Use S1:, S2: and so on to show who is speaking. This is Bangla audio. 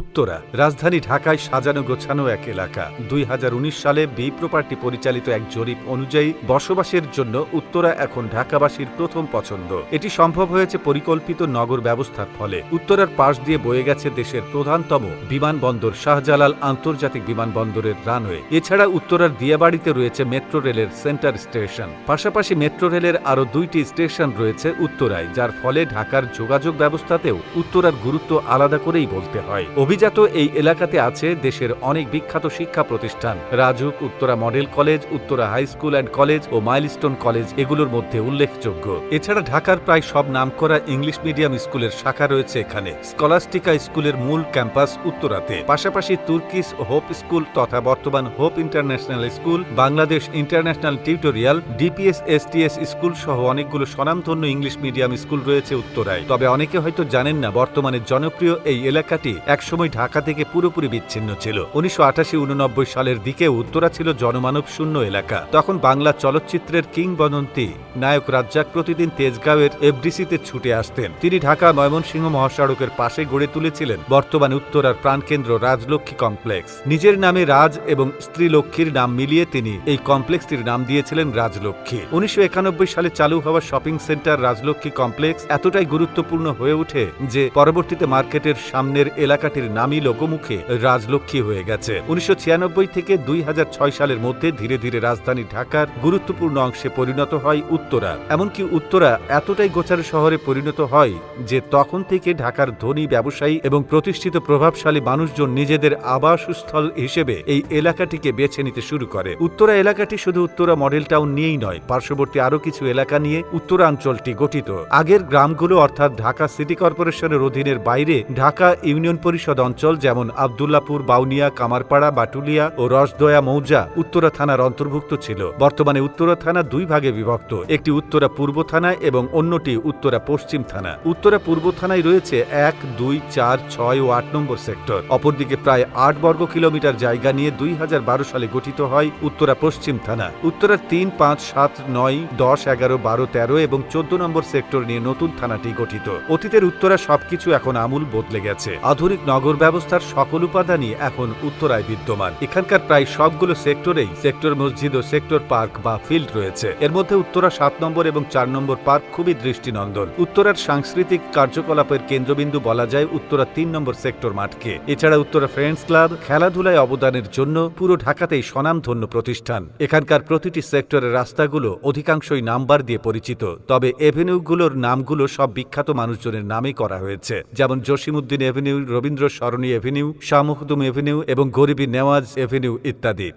S1: উত্তরা, রাজধানী ঢাকায় সাজানো গোছানো এক এলাকা। দুই হাজার উনিশ সালে বি প্রপার্টি পরিচালিত এক জরিপ অনুযায়ী বসবাসের জন্য উত্তরা এখন ঢাকাবাসীর প্রথম পছন্দ। এটি সম্ভব হয়েছে পরিকল্পিত নগর ব্যবস্থার ফলে। উত্তরার পাশ দিয়ে বয়ে গেছে দেশের প্রধানতম বিমানবন্দর শাহজালাল আন্তর্জাতিক বিমানবন্দরের রানওয়ে। এছাড়া উত্তরার দিয়াবাড়িতে রয়েছে মেট্রো রেলের সেন্টার স্টেশন। পাশাপাশি মেট্রো রেলের আরও দুইটি স্টেশন রয়েছে উত্তরায়, যার ফলে ঢাকার যোগাযোগ ব্যবস্থাতেও উত্তরার গুরুত্ব আলাদা করেই বলতে হয়। অভিজাত এই এলাকাতে আছে দেশের অনেক বিখ্যাত শিক্ষা প্রতিষ্ঠান। Rajuk, Uttara model college, Uttara high school and college O milestone college এগুলোর মধ্যে উল্লেখযোগ্য। এছাড়া ঢাকার প্রায় সব নামকরা ইংলিশ মিডিয়াম স্কুলের শাখা রয়েছে এখানে। স্কলাস্টিকা স্কুলের মূল ক্যাম্পাস উত্তরাতে। পাশাপাশি তুর্কিস হোপ স্কুল তথা বর্তমান hope international school, Bangladesh international tutorial, DPS STS school সহ অনেকগুলো স্বনামধন্য ইংলিশ মিডিয়াম স্কুল রয়েছে উত্তরায়। তবে অনেকে হয়তো জানেন না, বর্তমানে জনপ্রিয় এই এলাকাটি একসময় ঢাকা থেকে পুরোপুরি বিচ্ছিন্ন ছিল। উনিশশো আটাশি উননব্বই সালের দিকে উত্তরা ছিল জনমানব শূন্য এলাকা। তখন বাংলা চলচ্চিত্রের কিংবদন্তি নায়ক রাজ্জাক প্রতিদিন তেজগাঁওয়ের এফডিসিতে ছুটে আসতেন। তিনি ঢাকা ময়মনসিংহ মহাসড়কের পাশে গড়ে তুলেছিলেন বর্তমানে উত্তরার প্রাণকেন্দ্র রাজলক্ষ্মী কমপ্লেক্স। নিজের নামে রাজ এবং স্ত্রী লক্ষ্মীর নাম মিলিয়ে তিনি এই কমপ্লেক্সটির নাম দিয়েছিলেন রাজলক্ষ্মী। উনিশশো একানব্বই সালে চালু হওয়া শপিং সেন্টার রাজলক্ষ্মী কমপ্লেক্স এতটাই গুরুত্বপূর্ণ হয়ে ওঠে যে পরবর্তীতে মার্কেটের সামনের এলাকাটির নামই লোকমুখে রাজলক্ষ্মী হয়ে গেছে। উনিশশো ছিয়ানব্বই থেকে দুই হাজার ছয় সালের মধ্যে ধীরে ধীরে রাজধানী ঢাকার গুরুত্বপূর্ণ অংশে পরিণত হয় উত্তরা। এমনকি উত্তরা এতটাই গোচার শহরে পরিণত হয় যে তখন থেকে ঢাকার ধনী ব্যবসায়ী এবং প্রতিষ্ঠিত প্রভাবশালী মানুষজন নিজেদের আবাসস্থল হিসেবে এই এলাকাটিকে বেছে নিতে শুরু করে। উত্তরা এলাকাটি শুধু উত্তরা মডেল টাউন নিয়েই নয়, পার্শ্ববর্তী আরও কিছু এলাকা নিয়ে উত্তরাঞ্চলটি গঠিত। আগের গ্রামগুলো অর্থাৎ ঢাকা সিটি কর্পোরেশনের অধীনের বাইরে ঢাকা ইউনিয়ন পরিষদ অঞ্চল যেমন আবদুল্লাপুর, বাউনিয়া, কামারপাড়া, বাটুলিয়া ও রসদয়া মৌজা উত্তরা থানার অন্তর্ভুক্ত ছিল। বর্তমানে উত্তরা থানা দুই ভাগে বিভক্ত, একটি উত্তরা পূর্ব থানা এবং অন্যটি উত্তরা পশ্চিম থানা। উত্তরা পূর্ব থানায় রয়েছে এক, দুই, চার, ছয় ও আট নম্বর সেক্টর। অপরদিকে প্রায় আট বর্গ কিলোমিটার জায়গা নিয়ে দুই হাজার বারো সালে গঠিত হয় উত্তরা পশ্চিম থানা। উত্তরার তিন, পাঁচ, সাত, নয়, দশ, এগারো, বারো, তেরো এবং চোদ্দ নম্বর সেক্টর নিয়ে নতুন থানাটি গঠিত। অতীতের উত্তরা সবকিছু এখন আমূল বদলে গেছে। আধুনিক নগর ব্যবস্থার সকল উপাদানই এখন উত্তরায় বিদ্যমান। এখানকার প্রায় সবগুলো সেক্টরেই সেক্টর মসজিদ ও সেক্টর পার্ক বা ফিল্ড রয়েছে। এর মধ্যে উত্তরা সাত নম্বর এবং চার নম্বর পার্ক খুবই দৃষ্টিনন্দন। উত্তরার সাংস্কৃতিক কার্যকলাপের কেন্দ্রবিন্দু বলা যায় উত্তরা তিন নম্বর সেক্টর মাঠকে। এছাড়া উত্তরা ফ্রেন্ডস ক্লাব খেলাধুলায় অবদানের জন্য পুরো ঢাকাতেই স্বনামধন্য প্রতিষ্ঠান। এখানকার প্রতিটি সেক্টরের রাস্তাগুলো অধিকাংশই নাম্বার দিয়ে পরিচিত। তবে এভিনিউগুলোর নামগুলো সব বিখ্যাত মানুষজনের নামেই করা হয়েছে। যেমন জসিমউদ্দিন এভিনিউ সরণী এভিনিউ শাহ এভিনিউ এবং গরিবী নেওয়াজ এভিনিউ ইত্যাদি।